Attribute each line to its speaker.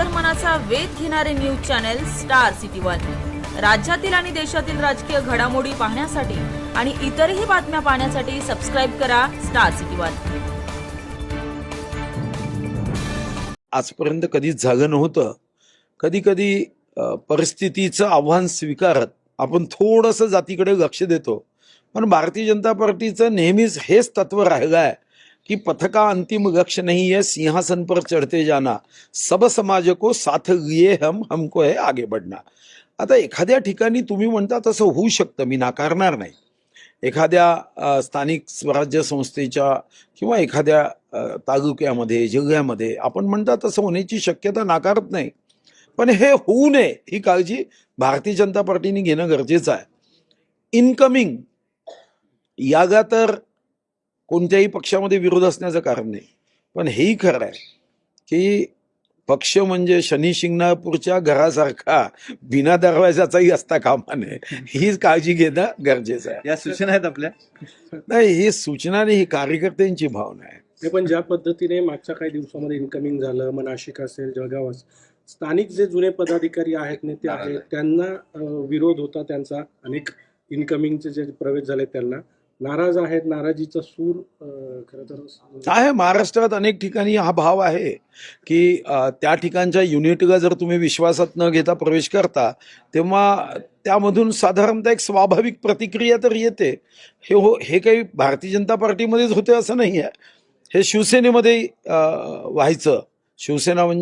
Speaker 1: अंतर्मनाचा वेध घेणारे news channel star city one. राज्यातील आणि देशातील राजकीय घडामोडी पाहण्यासाठी आणि इतरही बातम्या पाहण्यासाठी सबस्क्राईब करा स्टार सिटी वन.
Speaker 2: आजपर्यंत कधीच झालं नव्हतं. कधी कधी परिस्थितीचं आव्हान स्वीकारत आपण थोडंसं जातीकडे लक्ष देतो. पण भारतीय जनता पार्टीचं नेहमीच हेच तत्व राहिलं आहे की पथका अंतिम लक्ष्य नहीं है सिंहासन पर चढ़ते जाना। सब समाज को साथ लिए हम हमको है आगे बढ़ना। आता एखाद्या ठिकाणी तुम्ही म्हणता तसं होऊ शकतं मी नाकारणार नाही. एखाद्या स्थानिक स्वराज्य संस्थेच्या किंवा एखाद्या तालुक्यामध्ये जिल्ह्यामध्ये आपण म्हणता तसं होण्याची शक्यता नाकारत नाही. पण हे होऊ नये ही काळजी भारतीय जनता पार्टीने घेणं गरजेचं आहे. इनकमिंग यागा तर कोणत्याही पक्षामध्ये विरोध असण्याचं कारण नाही. पण हेही खरं आहे की पक्ष म्हणजे शनी शिंगणापूरच्या घरासारखा बिना दरवाजाचाही असता कामा नये ही काळजी घेणं गरजेचं आहे.
Speaker 3: या सूचना आहेत आपल्या?
Speaker 2: नाही ही सूचना नाही ही कार्यकर्त्यांची भावना आहे.
Speaker 4: ते पण ज्या पद्धतीने मागच्या काही दिवसामध्ये इन्कमिंग झालं मग नाशिक असेल जळगाव असेल स्थानिक जे जुने पदाधिकारी आहेत नेते आहेत त्यांना विरोध होता त्यांचा अनेक इन्कमिंगचे जे प्रवेश झाले त्यांना. नाराज आहेत नाराजीचा सूर खरं तर
Speaker 2: आहे महाराष्ट्रात अनेक ठिकाणी हा भाव आहे की त्या ठिकाणच्या युनिटला जर तुम्ही विश्वासात न घेता प्रवेश करता तेव्हा त्यामधून साधारणतः एक स्वाभाविक प्रतिक्रिया तर येते. हे हो हे काही भारतीय जनता पार्टीमध्येच होते असं नाही आहे हे शिवसेनेमध्ये व्हायचं. शिवसेना म्हणजे